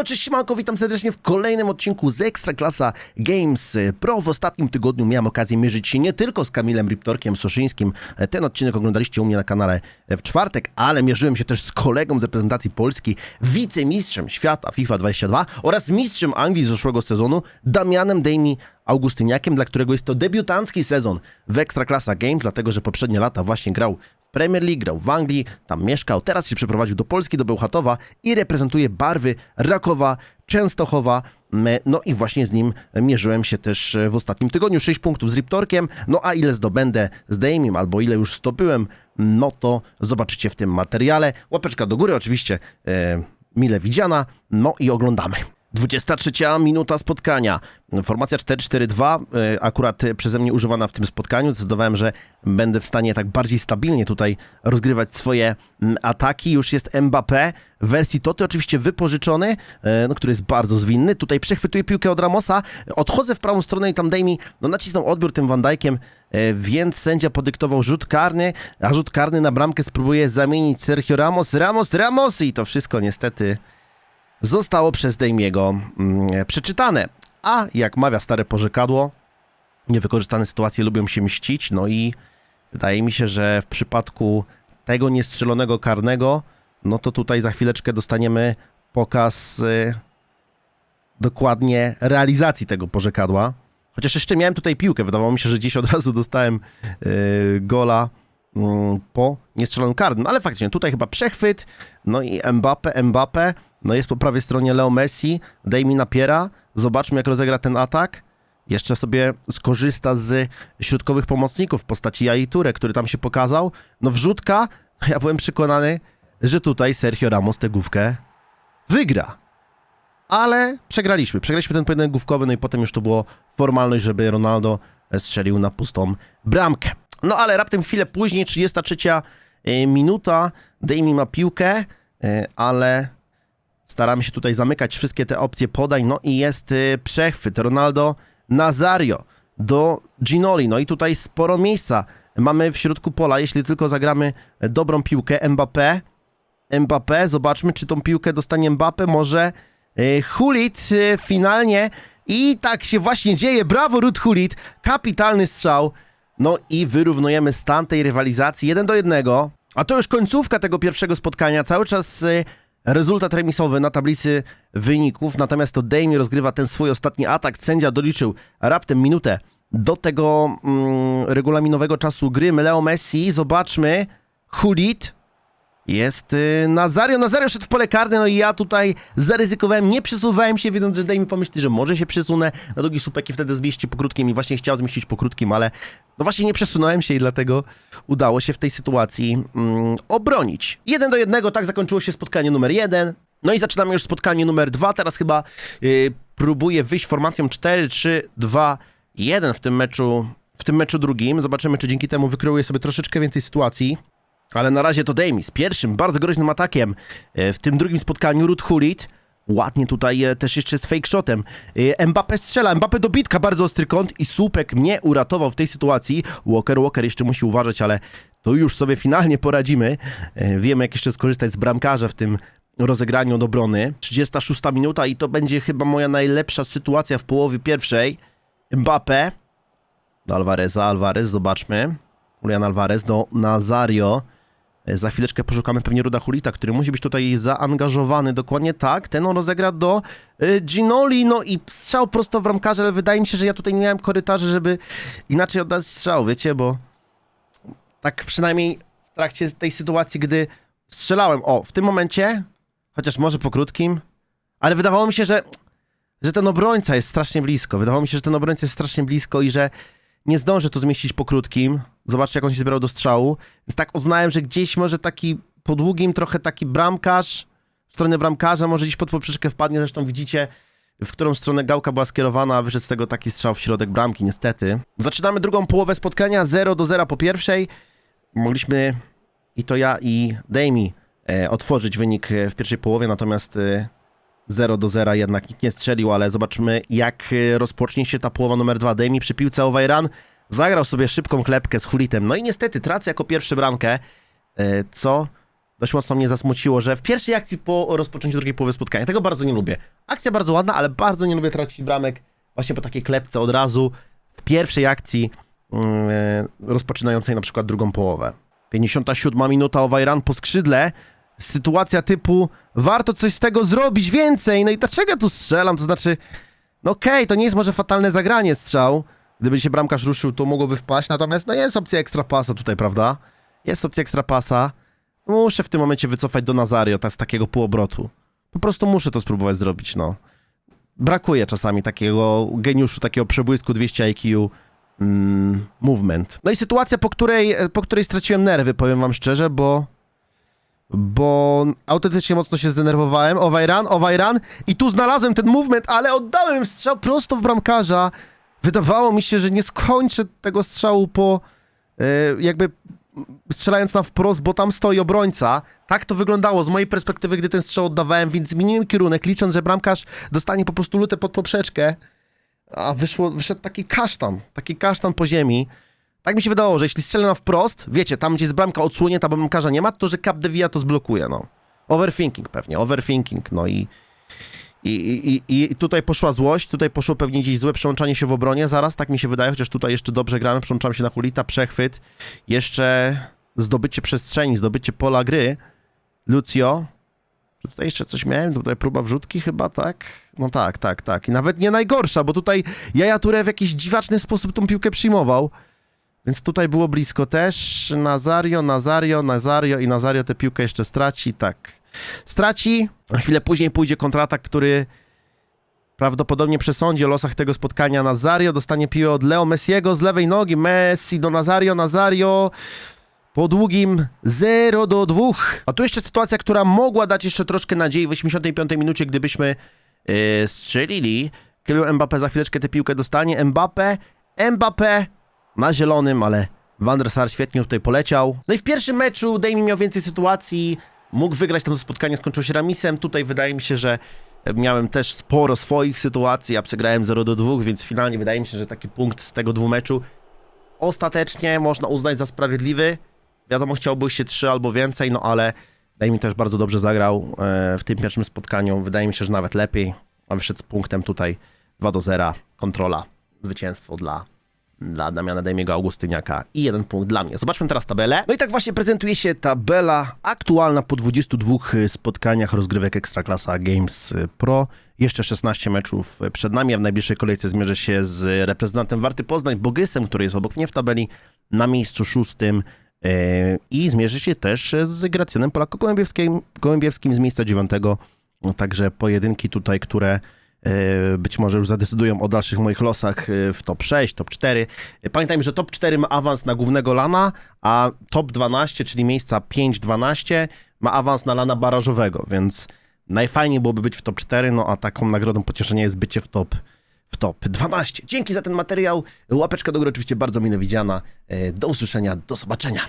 Halo, cześć siemanko, witam serdecznie w kolejnym odcinku z Ekstraklasa Games Pro. W ostatnim tygodniu miałem okazję mierzyć się nie tylko z Kamilem Riptorkiem Soszyńskim. Ten odcinek oglądaliście u mnie na kanale w czwartek, ale mierzyłem się też z kolegą z reprezentacji Polski, wicemistrzem świata FIFA 22 oraz mistrzem Anglii z zeszłego sezonu, Damianem Dejmi Augustyniakiem, dla którego jest to debiutancki sezon w Ekstraklasa Games, dlatego że poprzednie lata właśnie grał Premier League, grał w Anglii, tam mieszkał, teraz się przeprowadził do Polski, do Bełchatowa i reprezentuje barwy Rakowa, Częstochowa. No i właśnie z nim mierzyłem się też e, w ostatnim tygodniu. 6 punktów z Riptorkiem, no a ile zdobędę z Damiem, albo ile już zdobyłem, no to zobaczycie w tym materiale. Łapeczka do góry oczywiście, e, mile widziana, no i oglądamy. 23 minuta spotkania. Formacja 4-4-2, e, akurat przeze mnie używana w tym spotkaniu. Zdecydowałem, że będę w stanie tak bardziej stabilnie tutaj rozgrywać swoje mm, ataki. Już jest Mbappé w wersji Toty, oczywiście wypożyczony, e, no, który jest bardzo zwinny. Tutaj przechwytuję piłkę od Ramosa, odchodzę w prawą stronę i tam Dejmi no, nacisnął odbiór tym Van Dijkiem, e, więc sędzia podyktował rzut karny, a rzut karny na bramkę spróbuje zamienić Sergio Ramos. Ramos, Ramos i to wszystko niestety zostało przez Dejmiego mm, przeczytane. A jak mawia stare porzekadło, niewykorzystane sytuacje lubią się mścić, no i wydaje mi się, że w przypadku tego niestrzelonego karnego, no to tutaj za chwileczkę dostaniemy pokaz y, dokładnie realizacji tego porzekadła. Chociaż jeszcze miałem tutaj piłkę, wydawało mi się, że gdzieś od razu dostałem y, gola mm, po niestrzelonym karnym, ale faktycznie tutaj chyba przechwyt, no i Mbappe, Mbappe, no jest po prawej stronie Leo Messi, dej mi napiera, zobaczmy jak rozegra ten atak. Jeszcze sobie skorzysta z środkowych pomocników w postaci Jaiture, który tam się pokazał. No wrzutka, ja byłem przekonany, że tutaj Sergio Ramos tę główkę wygra. Ale przegraliśmy. Przegraliśmy ten pojedynek główkowy, no i potem już to było formalność, żeby Ronaldo strzelił na pustą bramkę. No ale raptem chwilę później, 33 e, minuta, Dejmi ma piłkę, e, ale staramy się tutaj zamykać wszystkie te opcje podań, no i jest e, przechwyt. Ronaldo Nazario do Ginoli, no i tutaj sporo miejsca mamy w środku pola, jeśli tylko zagramy dobrą piłkę. Mbappé, Mbappé, zobaczmy, czy tą piłkę dostanie Mbappé, może e, Hulit e, finalnie. I tak się właśnie dzieje, brawo Ruth Hulit, kapitalny strzał, no i wyrównujemy stan tej rywalizacji. 1 do 1, a to już końcówka tego pierwszego spotkania, cały czas rezultat remisowy na tablicy wyników, natomiast to Damie rozgrywa ten swój ostatni atak, sędzia doliczył raptem minutę do tego mm, regulaminowego czasu gry, Leo Messi, zobaczmy, Hulit, jest y, Nazario. Nazario szedł w pole karne, no i ja tutaj zaryzykowałem, nie przesuwałem się, wiedząc, że daj mi pomyśleć, że może się przesunę na długi słupek i wtedy zmieści po krótkim i właśnie chciał zmieścić po krótkim, ale no właśnie nie przesunąłem się i dlatego udało się w tej sytuacji mm, obronić. Jeden do jednego, tak zakończyło się spotkanie numer jeden. No i zaczynamy już spotkanie numer dwa. Teraz chyba y, próbuję wyjść formacją 4-3-2-1 w tym meczu, w tym meczu drugim. Zobaczymy, czy dzięki temu wykreuje sobie troszeczkę więcej sytuacji. Ale na razie to Demi z pierwszym, bardzo groźnym atakiem e, w tym drugim spotkaniu. Ruth Hulit. Ładnie tutaj e, też jeszcze z fake shotem. E, Mbappe strzela, Mbappe dobitka, bardzo ostry kąt i słupek mnie uratował w tej sytuacji. Walker, Walker jeszcze musi uważać, ale to już sobie finalnie poradzimy. Wiemy jak jeszcze skorzystać z bramkarza w tym rozegraniu od obrony. 36 minuta i to będzie chyba moja najlepsza sytuacja w połowie pierwszej. Mbappe do Alvareza, Alvarez, zobaczmy. Julian Alvarez do Nazario. E, Za chwileczkę poszukamy pewnie Ruda Hulita, który musi być tutaj zaangażowany. Dokładnie tak. Ten on rozegra do e, Ginoli, no i strzał prosto w bramkarze, ale wydaje mi się, że ja tutaj nie miałem korytarzy, żeby inaczej oddać strzał, wiecie, bo tak przynajmniej w trakcie tej sytuacji, gdy strzelałem, o, w tym momencie, chociaż może po krótkim, ale wydawało mi się, że, że ten obrońca jest strasznie blisko. Wydawało mi się, że ten obrońca jest strasznie blisko i że nie zdążę to zmieścić po krótkim. Zobaczcie, jak on się zbierał do strzału. Więc tak uznałem, że gdzieś może taki po długim trochę taki bramkarz, w stronę bramkarza, może gdzieś pod poprzeczkę wpadnie. Zresztą widzicie, w którą stronę gałka była skierowana, a wyszedł z tego taki strzał w środek bramki, niestety. Zaczynamy drugą połowę spotkania, 0 do 0 po pierwszej. Mogliśmy i to ja, i Demi e, otworzyć wynik e, w pierwszej połowie, natomiast e, 0 do 0 jednak nikt nie strzelił, ale zobaczmy jak e, rozpocznie się ta połowa numer 2. Demi przy piłce Owajran zagrał sobie szybką klepkę z Hulitem. No i niestety tracę jako pierwszy bramkę, e, co dość mocno mnie zasmuciło, że w pierwszej akcji po rozpoczęciu drugiej połowy spotkania, tego bardzo nie lubię. Akcja bardzo ładna, ale bardzo nie lubię tracić bramek właśnie po takiej klepce od razu w pierwszej akcji yy, rozpoczynającej na przykład drugą połowę. 57 minuta Owajran po skrzydle. Sytuacja typu warto coś z tego zrobić więcej. No i dlaczego tu strzelam? To znaczy, no okej, to nie jest może fatalne zagranie strzał. Gdyby się bramkarz ruszył, to mogłoby wpaść. Natomiast no jest opcja ekstra pasa tutaj, prawda? Jest opcja ekstra pasa. Muszę w tym momencie wycofać do Nazario, tak z takiego półobrotu. Po prostu muszę to spróbować zrobić, no. Brakuje czasami takiego geniuszu, takiego przebłysku 200 IQ mm, movement. No i sytuacja, po której, po której straciłem nerwy, powiem wam szczerze, bo bo autentycznie mocno się zdenerwowałem. Owajran, Owajran i tu znalazłem ten movement, ale oddałem strzał prosto w bramkarza. Wydawało mi się, że nie skończę tego strzału po e, jakby strzelając na wprost, bo tam stoi obrońca. Tak to wyglądało z mojej perspektywy, gdy ten strzał oddawałem, więc zmieniłem kierunek, licząc, że bramkarz dostanie po prostu lutę pod poprzeczkę. A wyszło, wyszedł taki kasztan, taki kasztan po ziemi. Tak mi się wydawało, że jeśli strzelę na wprost, wiecie, tam gdzie jest bramka odsłonięta, bo bramkarza nie ma, to że Capdevia to zblokuje, no. Overthinking pewnie, overthinking, no i, i, i, i, tutaj poszła złość, tutaj poszło pewnie gdzieś złe przełączanie się w obronie zaraz, tak mi się wydaje, chociaż tutaj jeszcze dobrze gramy, przełączamy się na Hulita, przechwyt, jeszcze zdobycie przestrzeni, zdobycie pola gry. Lucio, tutaj jeszcze coś miałem? Tutaj próba wrzutki chyba, tak? No tak, tak, tak. I nawet nie najgorsza, bo tutaj Jaja Ture w jakiś dziwaczny sposób tą piłkę przyjmował. Więc tutaj było blisko też. Nazario, Nazario, Nazario i Nazario tę piłkę jeszcze straci, tak. Straci, a chwilę później pójdzie kontratak, który prawdopodobnie przesądzi o losach tego spotkania. Nazario dostanie piłę od Leo Messiego z lewej nogi. Messi do Nazario, Nazario po długim 0 do 2. A tu jeszcze sytuacja, która mogła dać jeszcze troszkę nadziei w 85 minucie, gdybyśmy yy, strzelili. Kylian Mbappé za chwileczkę tę piłkę dostanie. Mbappé, Mbappé na zielonym, ale Van der Sar świetnie tutaj poleciał. No i w pierwszym meczu Damien miał więcej sytuacji, mógł wygrać to spotkanie, skończyło się remisem. Tutaj wydaje mi się, że miałem też sporo swoich sytuacji, ja przegrałem 0 do 2, więc finalnie wydaje mi się, że taki punkt z tego dwumeczu ostatecznie można uznać za sprawiedliwy. Wiadomo, chciałby się 3 albo więcej, no ale Damien też bardzo dobrze zagrał e, w tym pierwszym spotkaniu. Wydaje mi się, że nawet lepiej, a wyszedł z punktem tutaj 2 do 0, kontrola, zwycięstwo dla dla Damiana Dejmiego Augustyniaka i jeden punkt dla mnie. Zobaczmy teraz tabelę. No i tak właśnie prezentuje się tabela aktualna po 22 spotkaniach rozgrywek Ekstraklasa Games Pro. Jeszcze 16 meczów przed nami, a w najbliższej kolejce zmierzę się z reprezentantem Warty Poznań, Bogysem, który jest obok mnie w tabeli na miejscu szóstym i zmierzy się też z Gracjanem Polako-Gołębiewskim Gołębiewskim z miejsca dziewiątego. Także pojedynki tutaj, które być może już zadecydują o dalszych moich losach e, w top 6, top 4. E, Pamiętajmy, że top 4 ma awans na głównego lana, a top 12, czyli miejsca 5-12 ma awans na lana barażowego, więc najfajniej byłoby być w top 4, no a taką nagrodą pocieszenia jest bycie w top w top 12. Dzięki za ten materiał. Łapeczka do góry oczywiście bardzo mile widziana. E, Do usłyszenia, do zobaczenia.